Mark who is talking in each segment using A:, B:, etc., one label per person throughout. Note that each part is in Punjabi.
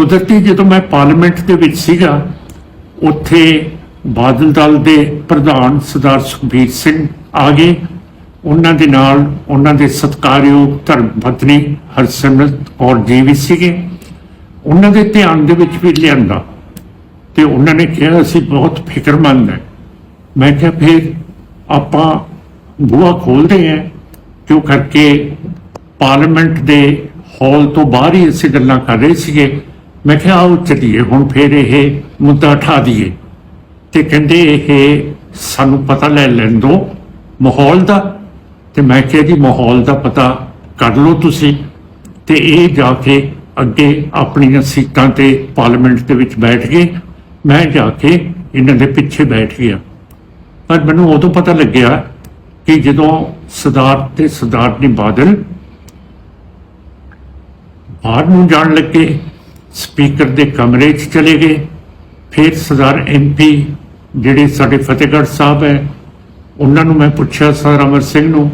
A: ਕੁਦਰਤੀ ਜਦੋਂ ਮੈਂ ਪਾਰਲੀਮੈਂਟ ਦੇ ਵਿੱਚ ਸੀਗਾ, ਉੱਥੇ ਬਾਦਲ ਦਲ ਦੇ ਪ੍ਰਧਾਨ ਸਰਦਾਰ ਸੁਖਬੀਰ ਸਿੰਘ ਆ ਗਏ। ਉਹਨਾਂ ਦੇ ਨਾਲ ਉਹਨਾਂ ਦੇ ਸਤਿਕਾਰਯੋਗ ਧਰਮ ਪਤਨੀ ਹਰਸਿਮਰਤ ਕੌਰ ਜੀ ਵੀ ਸੀਗੇ। ਉਹਨਾਂ ਦੇ ਧਿਆਨ ਦੇ ਵਿੱਚ ਵੀ ਲਿਆਂਦਾ। ਤੇ ਉਹਨਾਂ ਨੇ ਕਿਹਾ, ਅਸੀਂ ਬਹੁਤ ਫਿਕਰਮੰਦ ਹੈ। ਮੈਂ ਕਿਹਾ, ਫਿਰ ਆਪਾਂ ਬੂਹਾ ਖੋਲਦੇ ਹਾਂ, ਕਿਉਂ ਕਰਕੇ ਪਾਰਲੀਮੈਂਟ ਦੇ ਹਾਲ ਤੋਂ ਬਾਹਰ ਹੀ ਅਸੀਂ ਗੱਲਾਂ ਕਰ ਰਹੇ ਸੀਗੇ? ਮੈਂ ਕਿਹਾ, ਆਓ ਚੱਲੀਏ ਹੁਣ ਫਿਰ ਇਹ ਮੁੱਦਾ ਉਠਾ ਦਈਏ। ਤੇ ਕਹਿੰਦੇ, ਇਹ ਸਾਨੂੰ ਪਤਾ ਲੈ ਲੈਣ ਦਿਓ ਮਾਹੌਲ ਦਾ। ਤੇ ਮੈਂ ਕਿਹਾ, ਜੀ, ਮਾਹੌਲ ਦਾ ਪਤਾ ਕਰ ਲਓ ਤੁਸੀਂ। ਤੇ ਇਹ ਜਾ ਕੇ ਅੱਗੇ ਆਪਣੀਆਂ ਸੀਟਾਂ ਤੇ ਪਾਰਲੀਮੈਂਟ ਦੇ ਵਿੱਚ ਬੈਠ ਗਏ। ਮੈਂ ਜਾ ਕੇ ਇਹਨਾਂ ਦੇ ਪਿੱਛੇ ਬੈਠ ਗਿਆ। ਪਰ ਮੈਨੂੰ ਉਦੋਂ ਪਤਾ ਲੱਗਿਆ ਕਿ ਜਦੋਂ ਸਰਦਾਰ ਤੇ ਸਰਦਾਰਨੀ ਬਾਦਲ ਬਾਹਰ ਨੂੰ ਜਾਣ ਲੱਗੇ ਸਪੀਕਰ ਦੇ ਕਮਰੇ 'ਚ ਚਲੇ ਗਏ। ਫਿਰ ਸਰਦਾਰ ਐਮਪੀ ਜਿਹੜੇ ਸਾਡੇ ਫਤਿਹਗੜ੍ਹ ਸਾਹਿਬ ਹੈ, ਉਹਨਾਂ ਨੂੰ ਮੈਂ ਪੁੱਛਿਆ ਸਰ ਅਮਰ ਸਿੰਘ ਨੂੰ,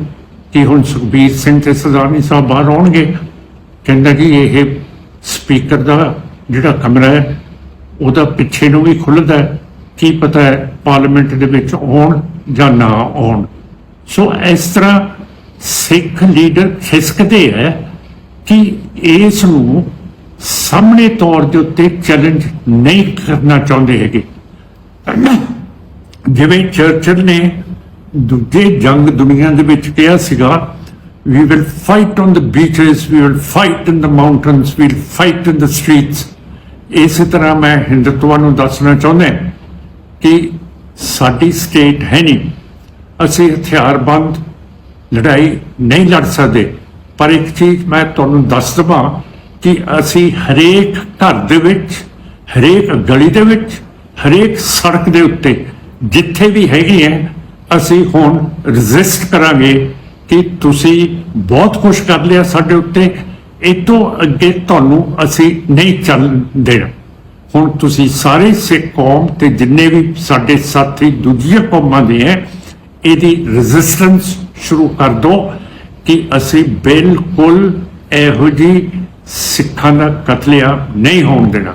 A: ਕਿ ਹੁਣ ਸੁਖਬੀਰ ਸਿੰਘ ਤੇ ਸਰਦਾਰਨੀ ਸਾਹਿਬ ਬਾਹਰ ਆਉਣਗੇ? ਕਹਿੰਦਾ ਕਿ ਇਹ ਸਪੀਕਰ ਦਾ ਜਿਹੜਾ ਕਮਰਾ ਹੈ, ਉਹਦਾ ਪਿੱਛੇ ਨੂੰ ਵੀ ਖੁੱਲਦਾ ਕੀ ਪਤਾ ਹੈ ਪਾਰਲੀਮੈਂਟ ਦੇ ਵਿੱਚ ਆਉਣ ਜਾਂ ਨਾ ਆਉਣ? ਸੋ ਇਸ ਤਰ੍ਹਾਂ ਸਿੱਖ ਲੀਡਰ ਖਿਸਕਦੇ ਹੈ ਕਿ ਇਸ ਨੂੰ ਸਾਹਮਣੇ ਤੌਰ ਦੇ ਉੱਤੇ ਚੈਲੰਜ ਨਹੀਂ ਕਰਨਾ ਚਾਹੁੰਦੇ ਹੈਗੇ। ਜਿਵੇਂ ਚਰਚਲ ਨੇ ਦੂਜੇ ਜੰਗ ਦੁਨੀਆ ਦੇ ਵਿੱਚ ਕਿਹਾ ਸੀਗਾ, we will fight on the beaches, we will fight in the mountains we'll fight in the streets. ਇਸੇ ਤਰ੍ਹਾਂ ਮੈਂ ਹਿੰਦੂਤਵਾਂ ਨੂੰ ਦੱਸਣਾ ਚਾਹੁੰਦਾ ਕਿ ਸਾਡੀ ਸਟੇਟ ਹੈ ਨਹੀਂ। ਅਸੀਂ ਹਥਿਆਰਬੰਦ, ਲੜਾਈ ਨਹੀਂ ਲੜ ਸਕਦੇ। ਪਰ ਇੱਕ ਚੀਜ਼ ਮੈਂ ਤੁਹਾਨੂੰ ਦੱਸ ਦਵਾਂ ਕਿ ਅਸੀਂ ਹਰੇਕ ਘਰ ਦੇ ਵਿੱਚ, ਹਰੇਕ ਗਲੀ ਦੇ ਵਿੱਚ, ਹਰੇਕ ਸੜਕ ਦੇ ਉੱਤੇ ਜਿੱਥੇ ਵੀ ਹੈਗੇ ਹੈ ਅਸੀਂ ਹੁਣ ਰੈਜ਼ਿਸਟ ਕਰਾਂਗੇ ਕਿ ਤੁਸੀਂ ਬਹੁਤ ਕੁਝ ਕਰ ਲਿਆ ਸਾਡੇ ਉੱਤੇ, ਇਹ ਤੋਂ ਅੱਗੇ ਤੁਹਾਨੂੰ ਅਸੀਂ ਨਹੀਂ ਚੱਲ ਦੇਣਾ। ਹੁਣ ਤੁਸੀਂ ਸਾਰੇ ਸਿੱਖ ਕੌਮ ਤੇ ਜਿੰਨੇ ਵੀ ਸਾਡੇ ਸਾਥੀ ਦੂਜੀਆਂ ਕੌਮਾਂ ਦੇ ਹੈ ਇਹਦੀ ਰੈਜ਼ਿਸਟੈਂਸ ਸ਼ੁਰੂ ਕਰ ਦਿਓ ਕਿ ਅਸੀਂ ਬਿਲਕੁਲ ਇਹੋ ਜਿਹੀ ਸਿੱਖਾਂ ਦਾ ਕਤਲੇਆਮ ਨਹੀਂ ਹੋਣ ਦੇਣਾ।